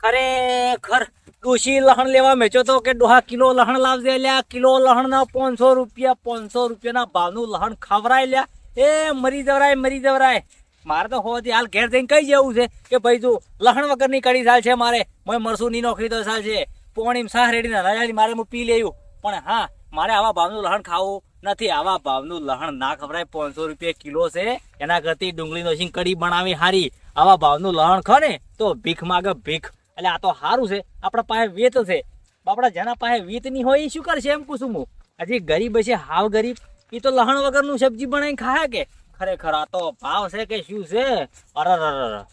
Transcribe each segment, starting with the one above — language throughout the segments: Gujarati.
ખરેખર ડોશી લહણ લેવા મેચો તો કે ડોહા કિલો લહણ લાવજે લ્યા. કિલો લહણ ના પાંચસો રૂપિયા, પાંચસો રૂપિયાના ભાવનું લહણ ખવરાય લ્યા. એ મરી જવરાય મરી જવરાય. મારે તો હોવાથી હાલ ઘેર જઈને કઈ જવું છે કે ભાઈ તું લહણ વગરની કડી સાલ છે મારે. મેં મરસું ની નોકરી તો સાલ છે. પોણીમ સાહ રેડી ના મારે હું પી લેવું પણ હા મારે આવા ભાવનું લહણ ખાવું નથી. આવા ભાવનું લહણ ના ખબરાય પાંચસો રૂપિયા કિલો છે. એના કરતી ડુંગળીનો શીંગ કડી બનાવી હારી. આવા ભાવનું લહણ ખા ને, તો ભીખ માગે ભીખ. એટલે આ તો સારું છે. આપણા પાસે વેત છે. આપણા જેના પાસે વેત નહીં હોય એ શું કરશે એમ કુસુમ હજી ગરીબ હશે, હાવ ગરીબ. એ તો લહણ વગરનું સબ્જી બનાવીને ખાય કે? ખરેખર આ તો ભાવ છે કે શું છે? અરર અરે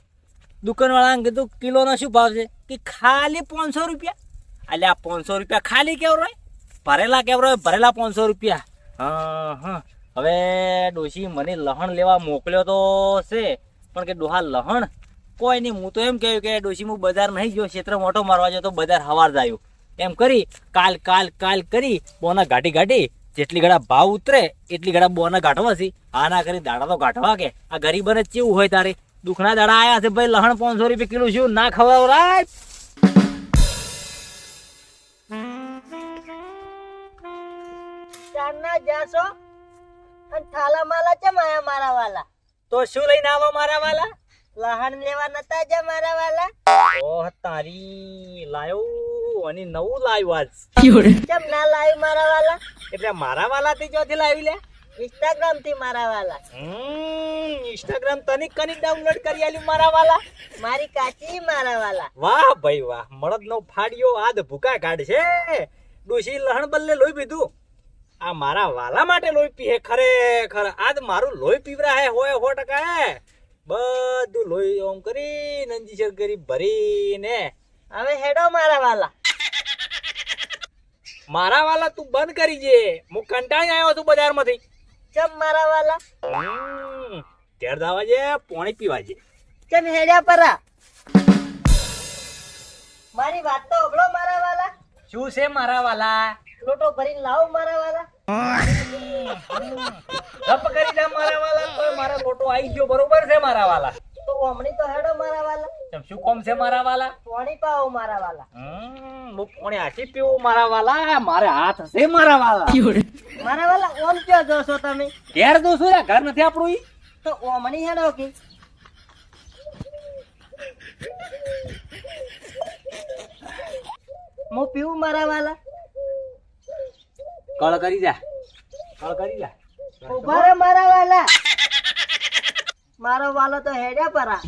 દુકાનવાળાને કીધું, કિલોનો શું ભાવ છે? કે ખાલી પાંચસો રૂપિયા. એટલે આ પાંચસો રૂપિયા ખાલી કેવું રહે ભરેલા કેવો રહે ભરેલા પાંચસો રૂપિયા? હા હા. હવે ડોશી, મને લહણ લેવા મોકલ્યો તો છે, પણ કે ડોહા, લહણ? કોઈ નહીં, હું તો એમ કહ્યું કે ડોશી, હું બજાર નહીં ગયો ક્ષેત્ર મોટો મારવા ગયો તો બજાર હવાર જાયું એમ કરી, કાલ કાલ કાલ કરી, બોના ઘાટી ઘાટી જેટલી ઘડા ભાવ ઉતરે, એટલી ઘડા બોના ગાંઠવા છે આ ના કરી, દાડા તો ગાંઠવા કે. આ ગરીબને કેવું હોય તારે? દુખના દાડા આયા છે ભાઈ, લહણ પાંચસો રૂપિયા કિલો શું ના ખવડાવરાય ચારના જાશો? અને થાલા માલા છે માયા મારા વાલા તો શું લઈને આવો મારા વાલા લહાણ લેવા નતા જા મારા વાલા ઓહ તારી લાયો અને નવું લાવ્યું આજ. કેમ ના લાવ્યું મારા વાલા એટલે મારા વાલા થી જોથી લાવી લે? ઇન્સ્ટાગ્રામથી મારા વાલા હમ ઇન્સ્ટાગ્રામ તનિક કની ડાઉનલોડ કરી આલી મારા વાલા મારી કાચી મારા વાલા વાહ ભાઈ વાહ મળદ નો ફાડ્યો આદ ભૂકા કાઢશે. ડોશી લહણ બલ્લે લોહી પીધું. આ મારા વાલા માટે લોહી પીએ ખરેખર. આજ મારું લોહી પીવરા હે હોય હો ટકા હે. બધું લોહી ઓમ કરી નંજીસર કરી ભરીને. હવે હેડો મારા વાલા. મારા વાલા તું બંધ કરી જે. હું કંટાળી આવ્યો છું બજારમાંથી. ચમ મારા વાલા? ઘેર દાવા જે પાણી પીવા જે. ચમ હેડ્યા પરા. મારી વાત તો ઓબળો મારા વાલા. શું છે મારા વાલા? લોટો ભરીને લાવો મારા વાલા. જપ કરી જા મારા વાલા તો મારા લોટો આવી ગયો બરોબર છે મારા વાલા. તો ઓમણી તો હેડો મારા વાલા. તમ શું કોમ છે મારા વાલા? પાણી પાવો મારા વાલા. હમ, હું પાણી આસી પીવું મારા વાલા મારે હાથ છે મારા વાલા. મારા વાલા ઓમ ક્યાં છો તમે? ઘેર તો છો ઘર નથી આપણું ઈ. તો ઓમણી હેડો કે? હું પીવું મારા વાલા? કળ કરી જા. કળ કરી જા. ઊભા રે મારા વાલા. મારો વાલો તો હેડ્યા પરા.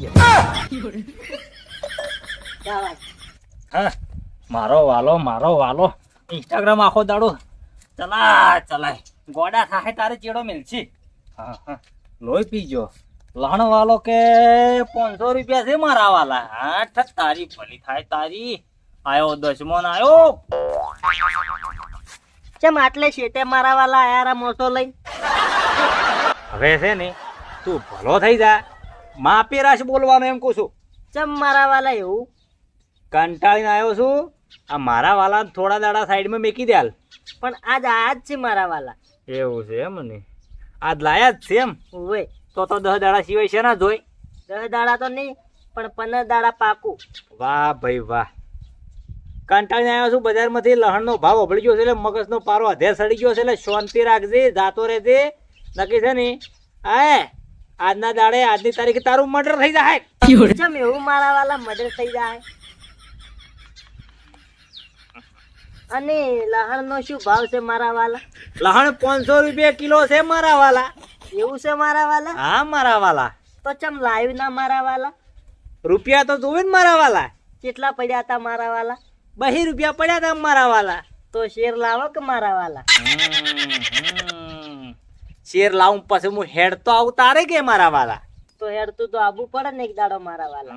હા મારો વાલો મારો વાલો. ઇન્સ્ટાગ્રામ આખો દાડો. ચલા ચલાય. ગોડા થાય તારે ચેડો મિલશે. હા હા. લોહી પીજો લણ વાલો કે પાંચસો રૂપિયા છે મારા વાલા. હા તારી ભલી થાય તારી. આયો દસમો આવ્યો આયો. ચમ આટલે શેટે મારાવાલા આયારા મોટો લઈ. હવે છે ને તું ભલો થઈ જા. માપી રાશ બોલવાનું એમ કહું છું. ચમ મારાવાલા એવું? કંટાળીને આવ્યો છું. આ મારા વાલા થોડા દાડા સાઈડમાં મેકી દે હાલ પણ આજ આજ છે મારા વાલા. એવું છે એમ ને. આજ લાયા જ છે એમ. ઓવે તો તો દસ દાડા સિવાય છે ના જોઈ. દસ દાડા તો નહીં પણ પંદર દાડા પાકું. વાહ ભાઈ વાહ. કંટાળીને આવ્યો છું બજારમાંથી લહણનો ભાવ અભળી ગયો છે એટલે મગજનો પારો અધેર સડી ગયો છે એટલે શાંતિ રાખજે જાતો રહેજે. નક્કી છે ને? આ આજના દાડે આજની તારીખે તારું મર્ડર થઈ જાય. ચમ એવું મારા વાલા મર્ડર થઈ જાય? અને લહણ નો શું ભાવ છે મારા વાલા લહણ પાંચસો રૂપિયા કિલો છે મારા વાલા એવું છે મારા વાલા હા મારા વાલા તો ચમ લાવ્યું ના મારા વાલા રૂપિયા તો જોવે ને મારા વાલા કેટલા પડ્યા હતા મારા વાલા બહી રૂપિયા પડ્યા હતા મારા વાલા. તો શેર લાવો કે મારા વાલા? શેર લાવું પછી હું હેડ તો આવું તારે કે મારા વાલા? તો હેડતું તો આબુ પડે ને એક દાડો મારા વાલા.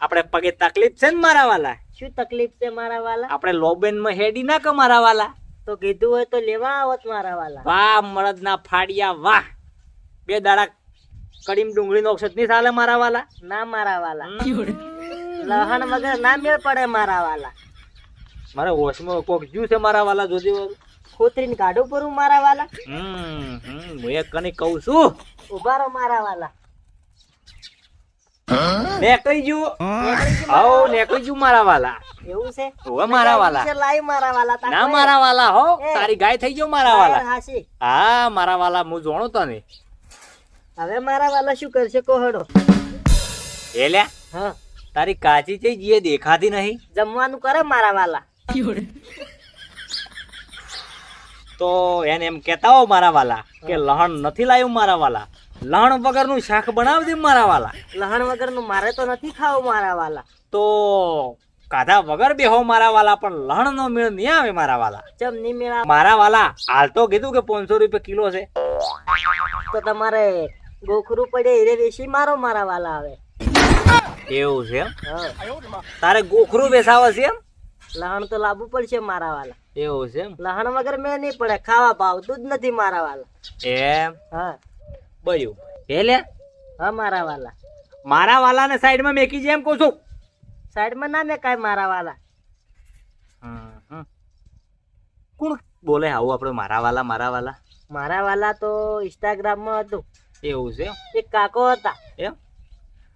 આપણે પગે તકલીફ છે ને મારા વાલા? શું તકલીફ છે મારા વાલા? આપણે લોબેનમાં હેડી ના કે મારા વાલા? તો કીધું હોય તો લેવા આવત મારા વાલા. વાહ મળદ ના ફાડિયા વાહ. બે દાડા કડીમ ડુંગળી નો ઔષધ નહીં ચાલે મારા વાલા? ના મારા વાલા. લહણ વગર ના મેળ પડે મારા વાલા. મારે હોશમાં કોક જ્યુ છે મારા વાલા જોજે ખોતરીને કાઢો પરું મારા વાલા. હમ હમ હું એક કની કહું છું. ઊભા રહો મારા વાલા. નેકળી જુ આવો નેકળી જુ મારા વાલા. એવું છે? ઓવે મારા વાલા. છે લાઈ મારા વાલા ના મારા વાલા હો તારી ગાય થઈ ગયો મારા વાલા. હા મારા વાલા હું જોણો તને. હવે મારા વાલા શું કરશે? કોહડો એ લ્યા. હા. તારી કાચી છે જે દેખાતી નહીં? જમવાનું કરે મારા વાલા. તો એને એમ કહેતા હો મારા વાલા કે લહણ નથી લાવ્યું મારા વાલા. લહણ વગરનું શાક બનાવજે મારા વાલા. લહણ વગરનું મારે તો નથી ખાવું મારા વાલા. તો કાધા વગર બેહો મારા વાલા પણ લહણ નો મેળ નહીં આવે મારા વાલા. ચમ નહીં મેળા મારા વાલા હાલ તો કીધું કે પાંચસો રૂપિયા કિલો છે. તો તમારે ગોખરું પડે એ રેશી મારો મારા વાલા આવે. એવું છે એમ? તારે ગોખરું બેસાવે છે એમ? લહણ તો લાવવું પડશે મારા વાલા. એવું છે એમ? લહણ વગર મેં નહીં પડે ખાવા ભાવતું જ નથી મારા વાલા. એમ? હા. બયું એ લે હા મારા વાલા. મારા વાલાને સાઈડમાં મેકી જેમ કહું છું. સાઈડમાં ના મેં કાંઈ મારા વાલા. કોણ બોલે આવું આપણે મારા વાલા મારા વાલા? મારા વાલા તો ઇન્સ્ટાગ્રામમાં હતું. એવું છે? એક કાકો હતા. એમ?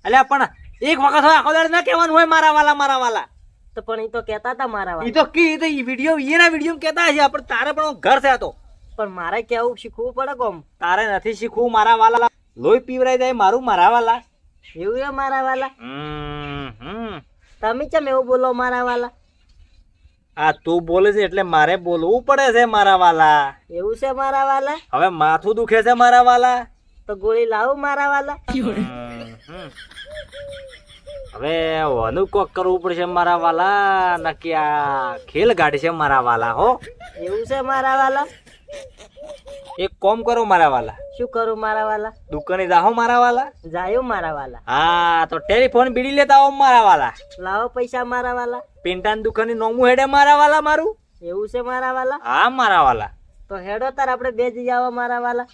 અલ્યા પણ એક વખત હોય આખો દાડો ના કહેવાનું હોય મારા વાલા મારા વાલા. તો પણ એ તો કહેતા હતા મારા એ તો કી તો વીડિયો એના વીડિયો કહેતા હશે પણ તારે પણ ઘર છે તો. પણ મારે કેવું શીખવું પડે કોમ? તારે નથી શીખવું મારા વાલા. લોહી પીવરાઈ જાય મારું મારા વાલા. એવું છે મારા વાલા. તમે કેમ એવું બોલો મારા વાલા? આ તું બોલે છે એટલે મારે બોલવું પડે છે મારા વાલા. એવું છે મારા વાલા? હવે માથું દુખે છે મારા વાલા. તો ગોળી લાવું મારા વાલા. હવે વાનું કોક કરવું પડશે મારા વાલા. નક્કી આ ખેલ છે મારા વાલા હો. એવું છે મારા વાલા? એક કોમ કરો મારા વાલા. શું કરું મારા વાલા? દુકાને જાહો મારા વાલા. જાયો મારા વાલા. હા તો ટેલિફોન બીડી લેતા આવો મારા વાલા. લાવો પૈસા મારા વાલા. પિંટાની દુકાને નોમું હેડે મારા વાલા મારું. એવું છે મારા વાલા? હા મારા વાલા. તો હેડો તાર આપણે બે જઈ આવો મારા વાલા.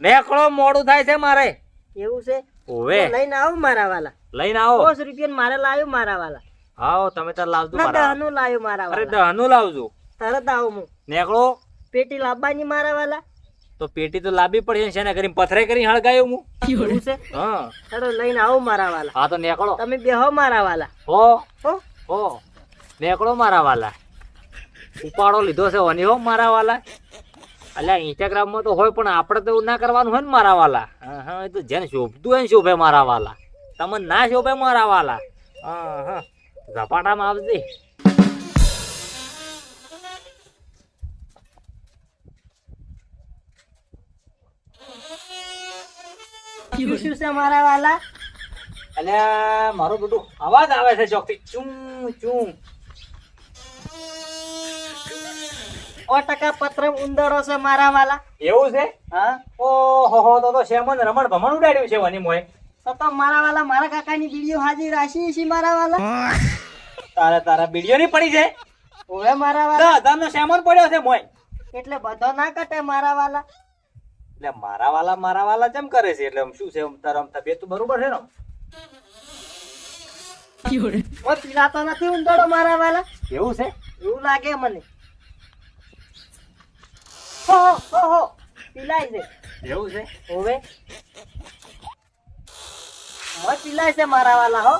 નેકળો મોડું થાય છે મારે. એવું છે? ઓવે. લઈને આવો મારા વાલા. લઈને આવો. દસ રૂપિયા મારે લાવ્યો મારા વાલા. આવો તમે તાર લાવજો મારા દહનું લાવ્યો મારા અરે દહનું લાવજો. તરત આવો હું. નેકળો. પેટી લાવવાની મારા વાલા? તો પેટી તો લાંબી પડશે છે ને કરીને પથરે કરીને હળગાયો હું? એવું છે? હા. હેડો લઈને આવો મારા વાલા. હા તો નેકળો. તમે બેહો મારા વાલા. હો. હો. હો. નેકળો મારા વાલા. ઉપાડો લીધો છે ઓની હો મારા વાલા. અલ્યા ઇન્સ્ટાગ્રામમાં તો હોય, પણ આપણે તો ના કરવાનું હોય ને મારા વાલા. હા એ તો જેને શોભતું હોય ને શોભે મારા વાલા. તમને ના શોભે મારા વાલા. હા હા ઝપાટામાં આવજે. શું છે મારા વાલા? અલ્યા, મારો બધું અવાજ આવે છે ચોકથી. ચું, ચૂં. સો ટકા પત્ર ઉંદરો છે મારા વાલા. એવું છે? હા. ઓહો હો તો તો શેમન રમણ ભમણ ઉડાડ્યું છે વની મોય તો તો મારા વાલા મારા કાકાની બીડીઓ હાજી રાશી છે મારા વાલા. તારે તારા બીડીઓ ની પડી છે? હવે મારા વાલા. શેમન પડ્યો છે મોય એટલે બધો ના કટે મારા વાલા. એટલે મારા વાલા મારા વાલા કેમ કરે છે? એટલે આમ શું છે? તારા આમ તબિયત તો બરોબર છે ને ઓ પીલાતો નથી ઉંદરો મારા વાલા. એવું છે? એવું લાગે મને. હો હો, હો હો પીલાય છે એવું છે? હવે મત પીલાય છે મારા વાલા હો.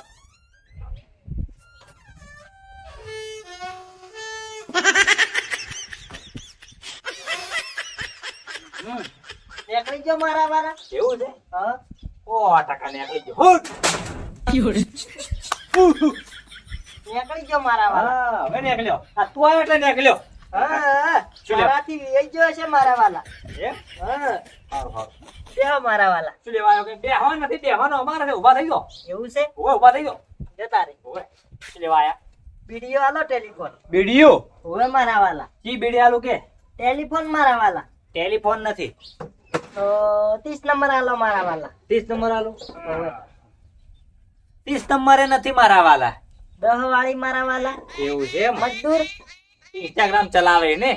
નીકળી ગયો મારા વાલા. એવું છે? હા. ઓ ટકા નીકળી ગયો. હુટ. નીકળી ગયો મારા વાળા હા હવે નીકળ્યો. આ તું આવ્યો એટલે નીકળ્યો. હા હા? મારાથી વેઈ ગયો છે મારા વાલા. એમ? હા. હારું, હારું. બેહો મારા વાલા. શું લેવા કે? બેહવાનો નથી બેહવાનો અમારે છે થઈ ગયો. એવું છે? ઓવે ઊભા થઈ ગયો. જતા રે ઓવે શું લેવા આયા? આલો ટેલિફોન. બીડીઓ? મારા વાલા. કી બીડી આલું કે? ટેલિફોન મારા વાલા. ટેલિફોન નથી. તો ત્રીસ નંબર આલો મારા વાલા. ત્રીસ નંબર આલો? ત્રીસ નંબરે નથી મારા વાલા. દહ વાળી મારા વાલા. એવું છે મજદૂર. ઇન્સ્ટાગ્રામ ચલાવે ને?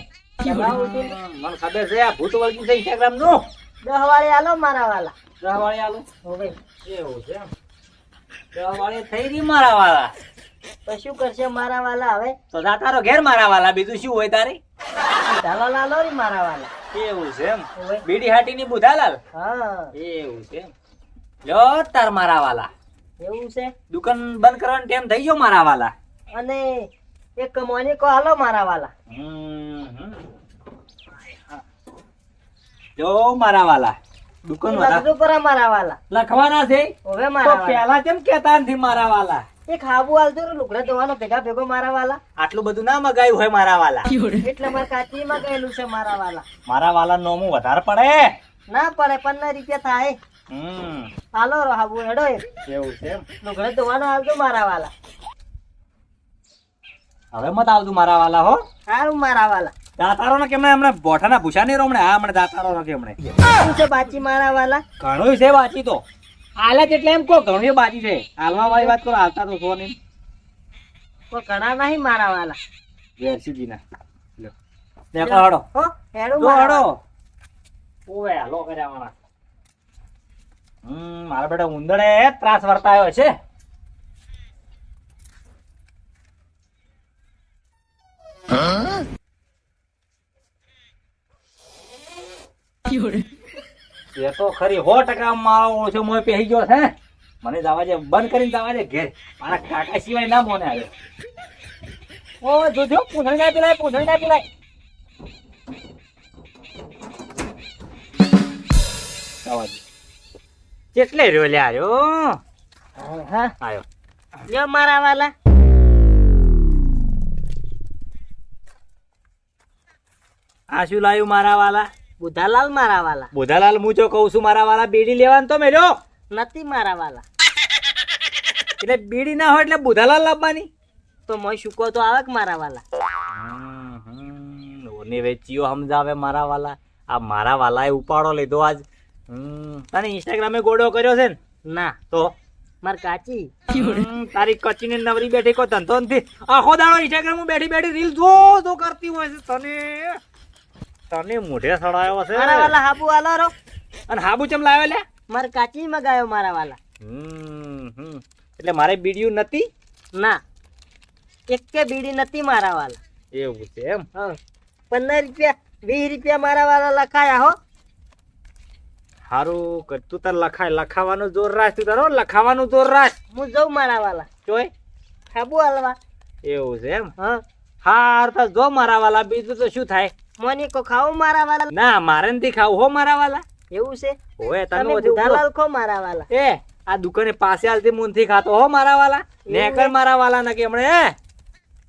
મને ખબર છે આ ભૂત વળગી છે ઇન્સ્ટાગ્રામનું. દહ વાળી આલો મારા વાલા. દહવાળી આલો. હવે એવું છે દહવાળી થઈ રહી મારા વાલા. તો શું કરશે મારા વાલા હવે? તો જા તારો ઘેર મારા વાલા. બીજું શું હોય તારી? ઢાલો લાલો રી મારા વાલા. એવું છે એમ. બીડી હાટી ની બુધાલાલ? હા. એવું છે લ્યો તાર મારા વાલા. એવું છે? દુકાન બંધ કરવાનો ટાઈમ થઈ ગયો મારા વાલા. અને એક મોનિકો હાલો મારા વાલા. જો મારા વાલા દુકાન વાળા. પરા મારા વાલા. લખવાના છે? હવે મારા તો પહેલા કેમ કહેતા નથી મારા વાલા? એક હાબુ આલતો રે લુગડા ધોવાનો ભેગા ભેગો મારા વાલા. આટલું બધું ના મગાયું હોય મારા વાલા. એટલે મારે કાચી મગાયેલું છે મારા વાલા. મારા વાલા નોમું વધારે પડે? ના પડે પંદર રૂપિયા થાય. હમ. હાલો રો હાબુ હેડો એવું છે. લુગડા ધોવાનો હાલજો મારા વાલા. હવે મત આવતું મારા વાલા હો. સારું મારા વાલા. દાતારો ને કેમણે હમણાં બોઠાના ભૂસા નહીં હમણાં આ હમણાં દાતારો ને કેમણે શું છે બાચી મારા વાલા? ઘણું છે બાચી તો. હાલે એટલે એમ કો ઘણું બાચી છે. હાલમાં વાળી વાત કરો હાલતા તો છો નહીં. કોઈ ઘણા નહીં મારા વાલા. વેરસીજીના ના દેખો હડો. હો હેડું હડો. ઓવે હાલો કર્યા વાળા હમ મારા બેટા ઉંદરે ત્રાસ વર્તાયો છે. એ તો ખરી સો ટકા મારો ઓછો મોય પહેરી ગયો છે મને જવા દે બંધ કરીને જવા દે ઘેર. મારા કાકા સિવાય ના મોને આવ્યો ઓ જોજો પૂંછડી ના પેલાય પૂંછડી ના પેલાય. જવા દે. કેટલે રહ્યો લ્યા આર્યો હા. આયો લ્યો મારા વાલા. આ શું લાવ્યું મારા વાલા? બુધાલાલ મારા વાલા. બુધાલાલ હું જો કહું છું મારા વાલા બીડી લેવાનું તો મેળ્યો નથી મારા વાલા. એટલે બીડી ના હોય એટલે બુધાલાલ લાવવાની? તો મય શુકો તો આવે કે મારા વાલા? ઓને વેચીઓ સમજાવે મારા વાલા. આ મારા વાલાએ ઉપાડો લીધો આજ. હમ, તને ઇન્સ્ટાગ્રામે ગોડો કર્યો છે ને? ના. તો? માર કાચી. તારી કચીને નવરી બેઠી કોઈ ધંધો નથી. આખો દાડો ઇન્સ્ટાગ્રામ બેઠી બેઠી રીલ જો જો કરતી હોય છે તને. તને મોઢે સડાયો છે. મારા વાલા હાબુ હાલો રો અને હાબુ ચમ લાવ્યો લે? માર કાચી મગાયો મારા વાલા. હમ, હમ. એટલે મારે બીડીયું નથી? ના એક કે બીડી નથી મારા વાલા. એવું છે એમ? હા પંદર રૂપિયા વીસ રૂપિયા મારા વાલા લખાયા હો. હારું કે તું તાર લખાય લખાવાનું જોર રાખ તું તારો લખાવાનું જોર રાખ. હું જઉં મારા વાલા. જોય હાબુ હાલવા એવું છે એમ? હા. હાર તો જો મારા વાલા બીજું તો શું થાય? મોનિકો ખાવ મારા વાલા ના મારે નથી ખાવું હો મારા વાલા એવું છે? તને તમે દલાલ કો મારા વાલા એ આ દુકાને પાસે આલતી મુનથી ખાતો હો મારા વાલા નેકર મારા વાલા ના કે હમણે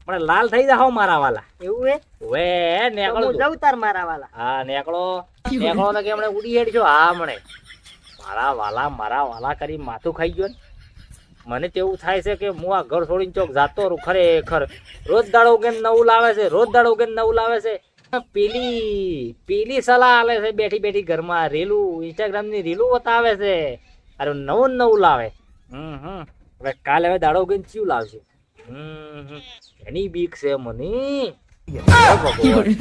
હમણે લાલ થઈ જા હો મારા વાલા એવું હે? ઓએ નેકળો હું જઉં તાર મારા વાલા હા નેકળો. નેકળો ને કે હમણે ઉડી હેડ છો હા હમણે. મારા વાલા મારા વાલા કરી માથું ખાઈ ગયો ને. મને તેવું થાય છે કે હું આ ઘર છોડીને ચોક જાતો રહું ખરેખર. રોજ દાડો ઉગેન નવું લાવે છે? રોજ દાડો ઉગેન નવું લાવે છે? પેલી પેલી સલાહ આલે છે બેઠી બેઠી ઘરમાં રીલું ઇન્સ્ટાગ્રામની રીલું બતાવે છે. અરે નવું નવું લાવે. હમ હમ. હવે કાલે હવે દાડો ઉગેન ચીવ લાવશે. હમ હમ. એની બીક છે મને. ભગવાન.